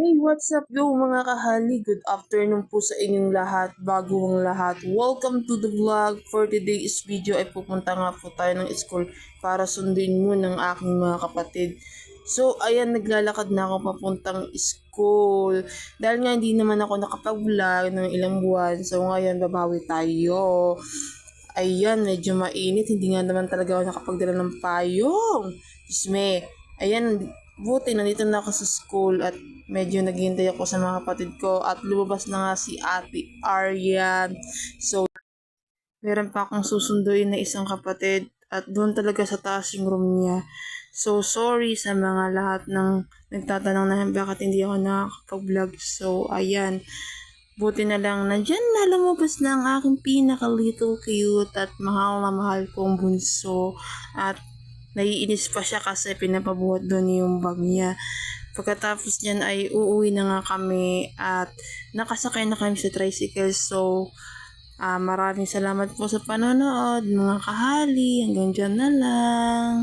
Hey, what's up yo mga kahali? Good afternoon po sa inyong lahat, bago ang lahat. Welcome to the vlog. For today's video ay pupunta nga po tayo ng school para sundin mo ng aking mga kapatid. So, ayan, naglalakad na ako papuntang school. Dahil nga hindi naman ako nakapag-vlog ng ilang buwan. So, ngayon, babawi tayo. Ayan, medyo mainit. Hindi nga naman talaga ako nakapagdala ng payong. Diyos me. Ayan, buti nandito na ako sa school at medyo naghihintay ako sa mga kapatid ko at lumabas na nga si Ate Aryan. So, meron pa akong susunduin na isang kapatid at doon talaga sa taas yung room niya. So, sorry sa mga lahat ng nagtatanong na bakit hindi ako nakakapag-vlog. So, ayan. Buti na lang, nandyan na lumabas na ang aking pinaka little cute at mahal na mahal kong bunso. At naiinis pa siya kasi pinapabuhat doon yung bag niya. Pagkatapos niyan ay uuwi na nga kami at nakasakay na kami sa tricycle. So, ah maraming salamat po sa panonood mga kahali. Hanggang dyan na lang.